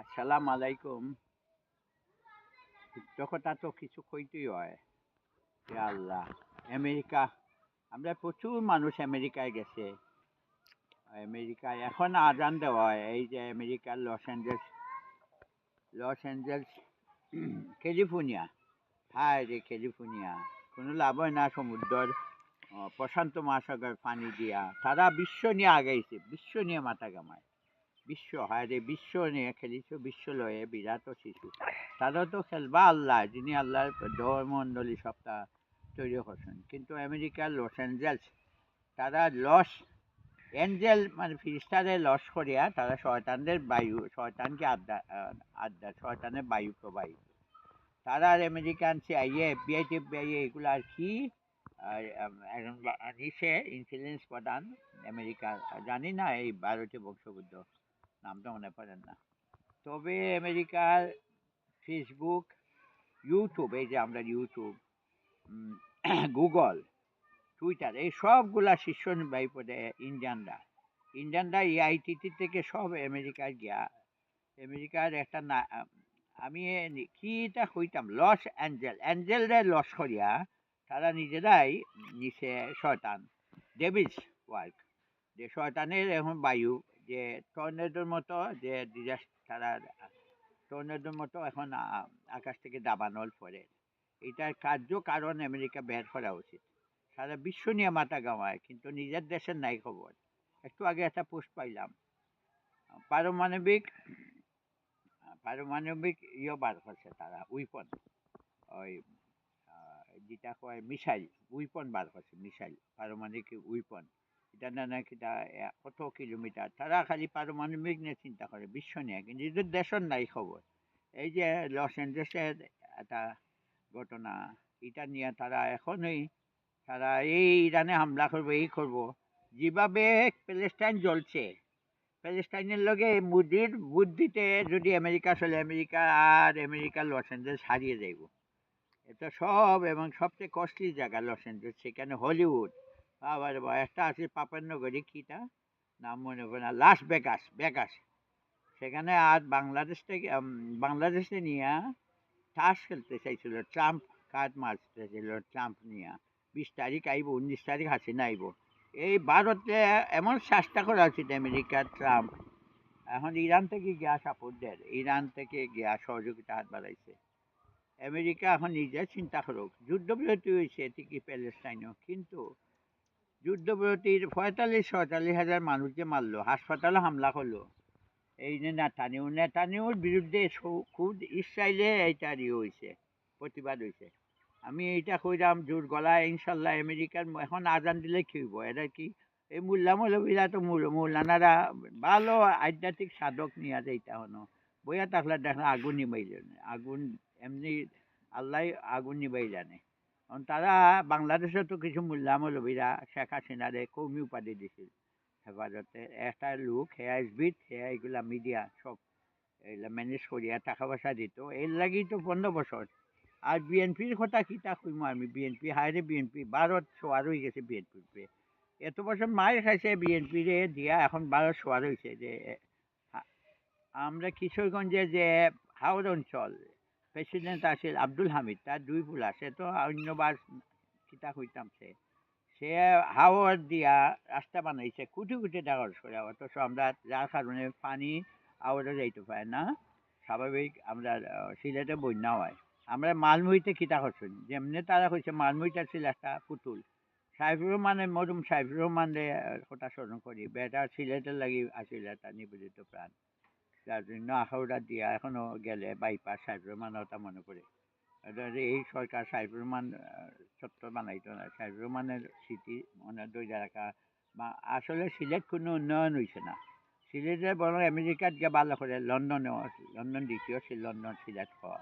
আসসালাম আলাইকুম। কথা তো কিছু কইতেই হয় আল্লাহ। আমেরিকা, আমরা প্রচুর মানুষ আমেরিকায় গেছে। আমেরিকায় এখন আজান দেওয়া হয়, এই যে আমেরিকার Los Angeles Los Angeles, California. হায় রে ক্যালিফোর্নিয়া, কোনো লাভ হয় না সমুদ্রের প্রশান্ত মহাসাগর পানি দিয়া। সারা বিশ্ব নিয়ে আগাইছে, বিশ্ব নিয়ে মাথা কামায় বিশ্ব হায়রে বিশ্ব নিয়ে খেলিছ, বিশ্ব লয়ে বিরাট শিশু তারা তো খেলবা আল্লাহ, যিনি আল্লাহর ধর্মমণ্ডলী সপ্তাহ তৈরি করছেন। কিন্তু আমেরিকার লস অ্যাঞ্জেলস, তারা লস এঞ্জেল মানে ফিরিস্তারে লস করিয়া তারা শয়তানদের বায়ু, শয়তানকে আড্ডা আড্ডা শয়তানের বায়ু প্রবাহিত। তারা আর আমেরিকান সিআইএ এফবিআই টেফবিআই এগুলো আর কি নিচে ইনফ্লুয়েন্স প্রধান আমেরিকার, জানি না এই ভারতীয় বংশবুদ্ধ নামটা মনে পড়েন না। তবে আমেরিকার ফেসবুক ইউটিউব এই যে আমরা ইউটিউব গুগল টুইটার এই সবগুলা শীর্ষ নির্বাহী পদে ইন্ডিয়ানরা। ইন্ডিয়ানরা এই আইটিটি থেকে সব আমেরিকায় গিয়া, আমেরিকার একটা না, আমি এ নি- কিটা হইতাম লস অ্যাঞ্জেল, অ্যাঞ্জেলরে লস করিয়া তারা নিজেরাই নিচে শয়তান, ডেভিস ওয়ার্ক। যে শয়তানের এখন বায়ু যে টর্নেডোর মতো যে ডিজাস্টার টর্নেডোর মতো এখন আকাশ থেকে দাবানল পড়ে। এটার কার্য কারণ আমেরিকা বের করা উচিত। সারা বিশ্ব নিয়ে মাথা গামায় কিন্তু নিজের দেশের নাই খবর। একটু আগে একটা পোস্ট পাইলাম। পারমাণবিক পারমাণবিক ইয়ে বার করছে তারা উইপন ওই যেটা কয় মিসাইল উইপন বার করছে মিসাইল পারমাণবিক উইপন এটা না এ- কত কিলোমিটার? তারা খালি পারমাণবিক নিয়ে চিন্তা করে, বিশ্ব নিয়ে। কিন্তু নিজের দেশের নাই খবর। এই যে লস এঞ্জেলসের একটা ঘটনা, এটা নিয়ে তারা এখনই, তারা এই ইরানে হামলা করব, এই করব। যেভাবে প্যালেস্টাইন জ্বলছে, প্যালেস্টাইনের লগে মুদির বুদ্ধিতে যদি আমেরিকা চলে, আমেরিকা আর আমেরিকার লস এঞ্জেলস হারিয়ে যাইব। এটা সব এবং সবচেয়ে কস্টলি জায়গা লস এঞ্জেলস সেখানে হলিউড। আবার বা একটা আছে পাপান্নগরী, কিটা? নাম মনে পড়ে না লাস বেগাস বেগাস সেখানে আর বাংলাদেশ থেকে বাংলাদেশে নিয়ে তাস খেলতে চাইছিল, ট্রাম্প কার্ড মারতে চাইছিল, ট্রাম্প নিয়ে। বিশ তারিখ আইব, উনিশ তারিখ হাসিনা আইব। এই ভারতে এমন চেষ্টা করা উচিত আমেরিকা, ট্রাম্প। এখন ইরান থেকে গিয়া সাপোর্ট দেয়, ইরান থেকে গিয়া সহযোগিতা হাত বাড়াইছে। আমেরিকা এখন নিজে চিন্তা করুক, যুদ্ধবিরতি হয়েছে ঠিকই প্যালেস্টাইনও, কিন্তু যুদ্ধবিরতির পঁয়তাল্লিশ ছয়তাল্লিশ হাজার মানুষ যে মারলো, হাসপাতালে হামলা করল। এই যে নেতানিউ, নেতানিউর বিরুদ্ধে খুব ইসরায়েলে এইটা ইয়ে হয়েছে প্রতিবাদ হয়েছে আমি এইটা কইরাম, জোর গলায়, ইনশাল্লাহ আমেরিকার এখন আজান দিলে কি হইব? এরা কি, এই মোল্লা মৌলবীরা তো মৌল- মৌলানারা ভালো আধ্যাত্মিক সাধক নিয়ে এইটা হনো। বইয়া থাকলে দেখলে আগুন নিবাইল, আগুন এমনি আল্লাহ আগুন নিবাই জানে তারা বাংলাদেশে তো কিছু মোল্লা মৌলবীরা শেখ হাসিনারে কৌমি উপাধি দিছিল। হেফাজতে একটা লোক হেয়া এসবিট হেয়া এগুলা মিডিয়া সব এগুলা ম্যানেজ করিয়া টাকা পয়সা দিত। এর লাগি তো পনেরো বছর। আর বিএনপির কথা কিতা কইমু আমি? বিএনপি হায়রে বিএনপি, ভারত সোয়ার হয়ে গেছে বিএনপি এত বছর মায়ের খাইছে বিএনপি রে দিয়া এখন ভারত সোয়ার হয়েছে যে আমরা কিশোরগঞ্জে যে হাওড় অঞ্চল প্রেসিডেন্ট আছিল আব্দুল হামিদ তার দুই পোলা সে তো অন্যবার কিতা কইতাম সে। সে হাওয়ার দিয়া রাস্তা বানাইছে, কোটি কোটি খরচ করে অথচ আমরা যার কারণে পানি আওয়ারে যাইতে পারে না, স্বাভাবিক আমরা সিলেটে বন্যা হয়। আমরা মালমুইতে কিতা করছেন যেমনি তারা কইছে মালমুইটা ছিল একটা পুতুল। সাইফুর রহমানের মরুম সাইফুর রহমানের কথা স্মরণ করি, বেটা সিলেটের লাগি আসিল একটা নিবেদিত প্রাণ। যার জন্য দিয়া এখনও গেলে বাইপাস সাইফুর রহমানের মনে পড়ে। এই সরকার সাইফুর রহমান চত্বর বানাইতো না। সাইফুর রহমানের স্মৃতি মনে ধরে রাখা বা আসলে সিলেট কোনো উন্নয়ন হয়েছে না। সিলেটে বরং আমেরিকাত গিয়ে ভালো করে লন্ডনেও আছে লন্ডন দ্বিতীয় লন্ডন সিলেট হওয়া।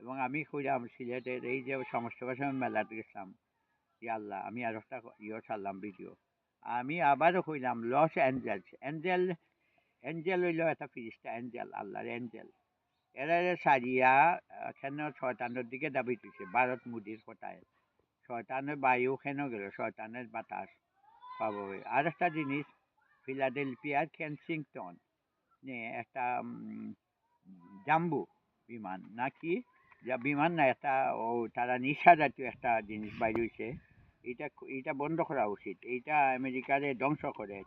এবং আমি কইলাম সিলেটের এই যে সমস্ত ভাষা মেলাতে গেছিলাম আল্লাহ, আমি আর একটা ইয়ে ছাড়লাম ভিডিও আমি আবারও কইলাম লস অ্যাঞ্জেলস। অ্যাঞ্জেল অ্যাঞ্জেল হইল একটা ফিরিস্তা অ্যাঞ্জেল আল্লাহর অ্যাঞ্জেল এরা সারিয়া কেন শয়তানের দিকে দাবি তুলছে ভারত মোদির কথায় শয়তানের বায়ু কেন গেল? শয়তানের বাতাস। পাবো আর একটা জিনিস ফিলাডেলফিয়ার কেনসিংটন একটা জাম্বু বিমান। নাকি? যা বিমান না, একটা, ও, তারা নিশা জাতীয় একটা জিনিস বাইরে হয়েছে এটা এটা বন্ধ করা উচিত। এইটা আমেরিকারে ধ্বংস করে।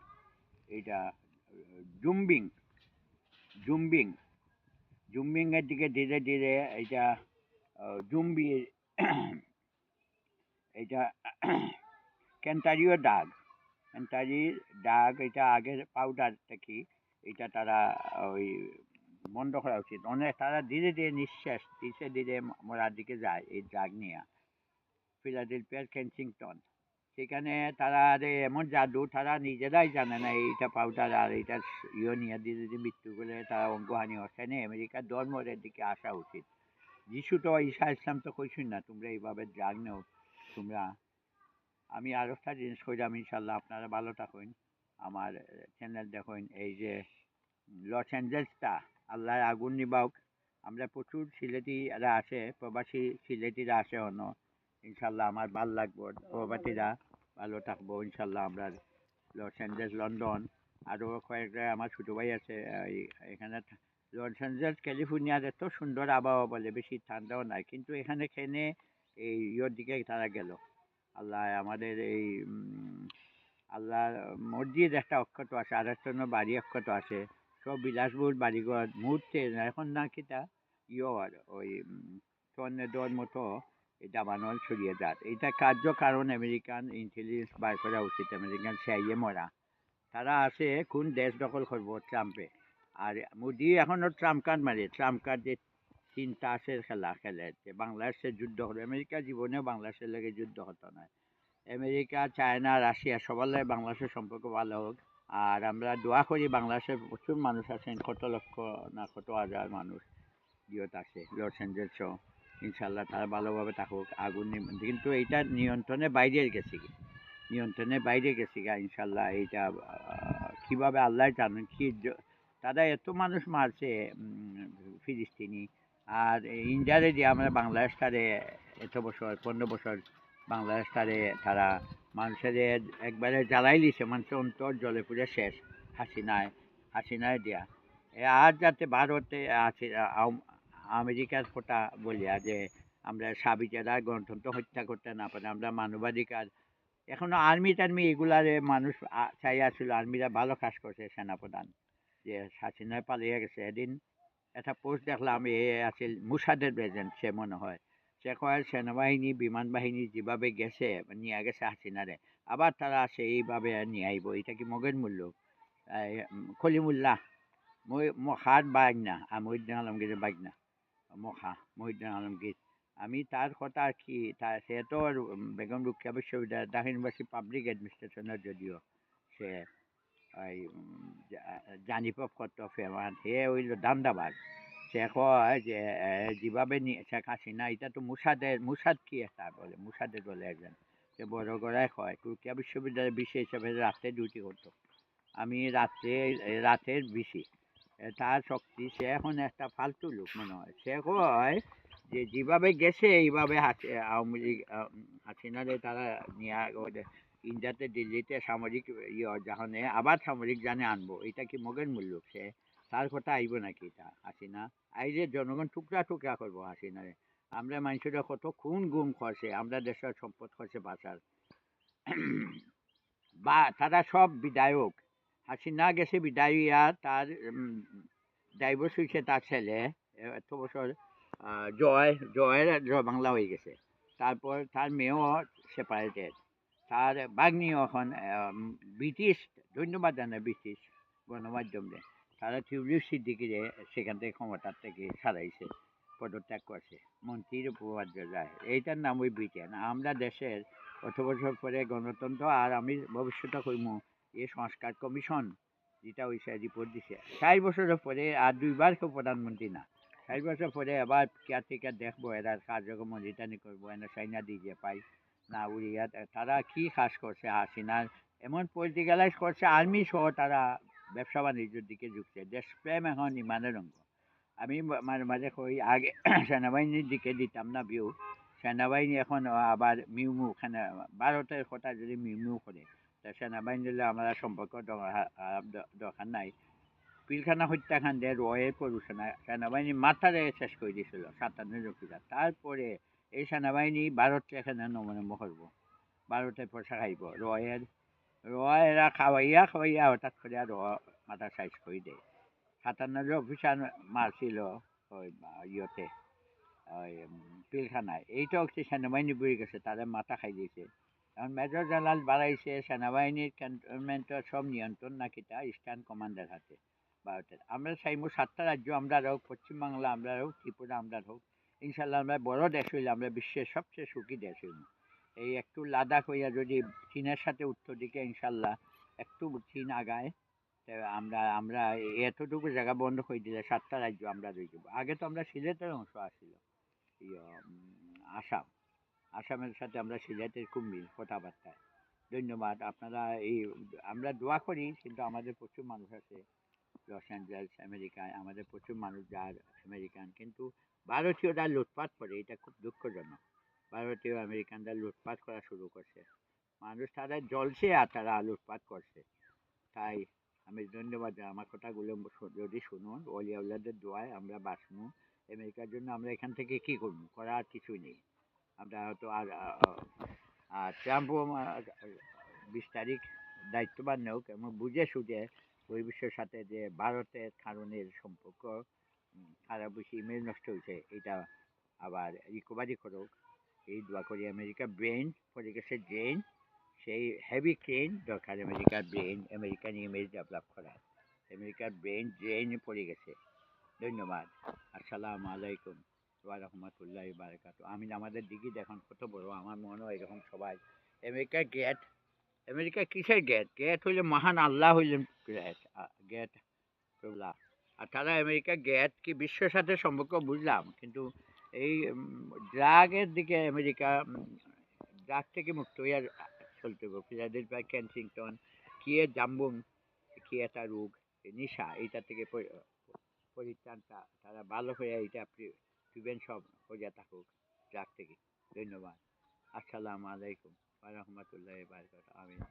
এইটা জুম্বিং জুম্বিং জুম্বিং এর দিকে ধীরে ধীরে এটা জুম্বি এটা ক্যান্টারিও ডাগ, ক্যান্টারির ডাগ এটা আগের পাউডার থেকে এটা তারা, ওই বন্ধ করা উচিত। অনেক তারা ধীরে ধীরে নিঃশ্বাস, ধীরে ধীরে মরার দিকে যায় এই ড্রাগ নিয়ে। ফিলাডেলফিয়ার, কেনসিংটন। সেখানে তারা আরে এমন জাদু, তারা নিজেরাই জানে না এইটা পাউডার আর এইটা ইয়ে নিয়ে ধীরে ধীরে মৃত্যু করে তারা অঙ্গহানি হচ্ছে না আমেরিকার ধর্মের দিকে আসা উচিত। যিশু তো ঈশা ইসলাম তো কইসুন না, তোমরা এইভাবে ড্রাগ নেও, তোমরা। আমি আর একটা জিনিস কইলাম ইনশাল্লাহ আপনারা ভালো থাকুন। আমার চ্যানেল দেখুন, এই যে লস অ্যাঞ্জেলসটা আল্লাহ আগুন নিবাওক আমরা প্রচুর সিলেটিরা আসে প্রবাসী সিলেটিরা আসে অন্য ইনশাল্লাহ আমার ভালো লাগবো। প্রবাসীরা ভালো থাকব ইনশাল্লাহ আমরা। লস অ্যাঞ্জেলস, লন্ডন আরও কয়েকটা আমার ছোটো ভাই আছে এখানে লস অ্যাঞ্জেলস ক্যালিফোর্নিয়ার এত সুন্দর আবহাওয়া বলে, বেশি ঠান্ডাও নাই। কিন্তু এখানে খেনে এই ইয়ের দিকে তারা গেল। আল্লাহ আমাদের এই আল্লাহ মসজিদ একটা অক্ষত আছে, আর অন্য বাড়ি অক্ষত আছে। সব বিলাসবহুল বাড়িঘর, মুহূর্তে এখন না কিটা ইয়র, ওই টর্নেডোর মতো। এটা বানর ছড়িয়ে যাত এটা কার্য কারণ আমেরিকান ইন্টেলিজেন্স বার করা উচিত আমেরিকান সিআইএ মরা। তারা আছে কোন দেশ দখল করব ট্রাম্পে। আর মোদি এখনও ট্রাম্প কার্ড মারে। ট্রাম্প কার্ড যে তিন তাসের খেলা, খেলে। যে বাংলাদেশের যুদ্ধ হলো, আমেরিকা জীবনেও বাংলাদেশের লাগে যুদ্ধ হতো না। আমেরিকা, চায়না, রাশিয়া, সবার লাগে বাংলাদেশের সম্পর্ক ভালো হোক। আর আমরা দোয়া করি বাংলাদেশের প্রচুর মানুষ আছেন, কত লক্ষ না কত হাজার মানুষ। ইয়ত আছে, লস অ্যাঞ্জেলসও। ইনশাল্লাহ তারা ভালোভাবে থাকুক, আগুন কিন্তু এইটা নিয়ন্ত্রণের বাইরে গেছে নিয়ন্ত্রণের বাইরে গেছে গা ইনশাল্লাহ এইটা কীভাবে আল্লাহ জানেন কি তারা এত মানুষ মারছে ফিলিস্তিনি। আর ইন্ডিয়ারে যে আমরা বাংলাদেশ তারে এত বছর, পনেরো বছর বাংলাদেশ তারে তারা মানুষের একবারে জ্বালাই লিছে মানুষের অন্তর জলে পুড়ে শেষ। হাসিনায় হাসিনায় দিয়া। আর যাতে ভারতে আছে আমেরিকার কথা বলিয়া যে আমরা সাবিকেরা গণতন্ত্র হত্যা করতে না পারে, আমরা মানবাধিকার। এখনও আর্মি টার্মি এগুলারে মানুষ চাই আসলে আর্মিরা ভালো কাজ করছে সেনাপ্রধান। যে হাসিনায় পালিয়ে গেছে এদিন। একটা পোস্ট দেখলাম, এ আছিল মুসাদের প্রেজেন্ট সে মনে হয়। সে কয়, সেনাবাহিনী বিমান বাহিনী যেভাবে গেছে, নিয়ে গেছে হাসিনারে, আবার তারা সেইভাবে নিয়ে আইব, এটা কি মগের মূল্য? খলিমুল্লাহ, মই মখার বাগনা আর মহিউদ্দিন আলমগীরের বাগনা। মখা মহিউদ্দিন আলমগীর আমি তার কথা কি তার সে তো বেগম রুকিয়া বিশ্ববিদ্যালয় ঢাকা ইউনিভার্সিটি পাবলিক অ্যাডমিনিস্ট্রেশনের যদিও সে, ওই জানিপব কত ফেমান হে হইল দান্দাবাজ। সে কয় যে যেভাবে শেখ হাসিনা, এটা তো মুসাদের, মুসাদ কি একটা বলে, মুসাদের বলে একজন। সে বড় গড়ায় কয় রুকিয়া বিশ্ববিদ্যালয়ের বিশি হিসেবে রাতে ডিউটি করতো। আমি রাত্রে রাতের বিশি। তার শক্তি, সে এখন একটা ফালতু লোক মনে হয়। সে কয় যে, যেভাবে গেছে, এইভাবে আওয়ামী লীগ হাসিনারে তারা নিয়ে ইন্ডিয়াতে, দিল্লিতে সামরিক ইয়ে জাহানে আবার সামরিক জানে আনব। এটা কি মগের মূল্য সে? তার কথা আইব নাকি এটা, হাসিনা? আইলে জনগণ টুকরা টুকরা করব হাসিনারে। আমরা মানুষেরা কত খুন গুম করছে আমরা দেশের সম্পদ করছে বাঁচার। বা, তারা সব বিধায়ক। হাসিনা গেছে বিদায়িয়া তার ডাইভোর্স হয়েছে তার ছেলে। এত বছর জয়, জয়ের জয় বাংলা হয়ে গেছে। তারপর তার মেয়েও সেপারেটেড তার বাগ্নিও এখন ব্রিটিশ, ধন্যবাদ জানাই ব্রিটিশ গণমাধ্যমে তারা টিউলিপ সিদ্দিকিরে সেখান থেকে ক্ষমতার থেকে সারাইছে, পদত্যাগ করছে। মন্ত্রীর উপবাদ্য যায়। এইটার নাম ওই ব্রিটেন। আমরা দেশের কত বছর পরে গণতন্ত্র আর আমি ভবিষ্যতে কইমু? এই সংস্কার কমিশন, যেটা হয়েছে রিপোর্ট দিছে। চার বছরের পরে আর দুইবার কেউ প্রধানমন্ত্রী না। চার বছর পরে আবার কেয়ারটেকার দেখব এরা কার্যক্রম রিটার্নি করব, এনে চাইনা দিয়ে পাই, না উড়িয়া তারা কি কাজ করছে হাসিনার এমন পলিটিক্যালাইজ করছে আর্মি সহ তারা ব্যবসা বাণিজ্যের দিকে ঝুঁকছে। দেশপ্রেম এখন ইমানের অঙ্গ। আমি মাঝে মাঝে কই, আগে সেনাবাহিনীর দিকে দিতাম না ভিউ সেনাবাহিনী এখন আবার মিউ মিউ খানে ভারতের কথা যদি মিউ মিউ করে তা সেনাবাহিনী দিলে আমরা সম্পর্ক দরকার- নাই। পিলখানা হত্যাকাণ্ডে রয়ের পরিচালনা সেনাবাহিনী মাথারে শেষ করে দিয়েছিল সাতান্ন জকিরা তারপরে এই সেনাবাহিনী ভারতকে এখানে নমনে করব ভারতে পয়সা খাইব রয়ের রয়েরা খাওয়াইয়া খাওয়াইয়া হঠাৎ করে র মাথা সাইজ করে দেয়। সাতান্ন জন অফিসার মারছিল ওই ইয়েতে ওই পিলখানায় এইটা হচ্ছে সেনাবাহিনী বুড়ে গেছে তাদের মাথা খাই দিয়েছে এখন মেজর জেনারেল বাড়াইছে সেনাবাহিনীর ক্যান্টনমেন্টের সব নিয়ন্ত্রণ নাকি তা ইস্টার্ন কমান্ডার হাতে ভারতের। আমরা চাইব সাতটা রাজ্য আমরা হোক পশ্চিমবাংলা আমরা হোক ত্রিপুরা আমরা হোক ইনশাল্লাহ আমরা বড় দেশ হইলে আমরা বিশ্বের সবচেয়ে সুখী দেশ হইব। এই একটু লাদাখ হইয়া যদি চীনের সাথে উত্তর দিকে ইনশাল্লাহ একটু চীন আগায় আমরা আমরা এতটুকু জায়গা বন্ধ করে দিলে সাতটা রাজ্য আমরা রয়ে যাব আগে তো আমরা সিলেটের অংশ আসছিল ইয়ে, আসাম। আসামের সাথে আমরা সিলেটের খুব মিল কথাবার্তায়। ধন্যবাদ। আপনারা এই, আমরা দোয়া করি, কিন্তু আমাদের প্রচুর মানুষ আছে লস অ্যাঞ্জেলস, আমেরিকায়, আমাদের প্রচুর মানুষ যার আমেরিকান, কিন্তু ভারতীয়রা লুটপাট করে, এটা খুব দুঃখজনক। ভারতীয় আমেরিকানরা লুটপাট করা শুরু করছে। মানুষ তারা জ্বলছে আর তারা লুটপাট করছে। তাই আমি ধন্যবাদ আমার কথাগুলো যদি শুনুন অলিয়াউল্লাদের দোয়ায় আমরা বাঁচবো। আমেরিকার জন্য আমরা এখান থেকে কি করব? করার কিছুই নেই। আমরা হয়তো আর ট্রাম্পও বিশ তারিখ দায়িত্ববান নেওক এবং বুঝে সুঝে ওই বিশ্বের সাথে যে ভারতের কারণের সম্পর্ক খারাপ বেশি ইমেজ নষ্ট হয়েছে, এটা আবার রিকভারি করুক। এই দোয়া করি আমেরিকা ব্রেন পড়ে গেছে ড্রেন সেই হেভি ক্রেন দরকার আমেরিকার ব্রেন আমেরিকান ইমেজ ডেভেলপ করার। আমেরিকার ব্রেন ড্রেন পড়ে গেছে। ধন্যবাদ। আসসালামু আলাইকুম। আমি আমাদের দিকে দেখুন, কত বড় আমার মনে হয় এরকম সবাই। আমেরিকার গেট আমেরিকা কিসের গেট গেট হইলে মহান আল্লাহ হইলেন গেট গেট আর তারা আমেরিকা গেট কি বিশ্বের সাথে সম্পর্ক বুঝলাম, কিন্তু এই ড্রাগের দিকে আমেরিকা ড্রাগ থেকে মুক্ত হইয়া চলতে হবে ফিলাডেলফিয়া কেনসিংটন কি এ জাম্বুম কি একটা রোগ, নেশা, এইটা থেকে পরিত্রাণটা তারা ভালো হয়ে এটা প্রিভেনশন হইয়া থাকুক ড্রাগ থেকে ধন্যবাদ। আসসালামু আলাইকুম। রাহমাতুল্লাহি ওয়া বারাকাতুহু। আমিন।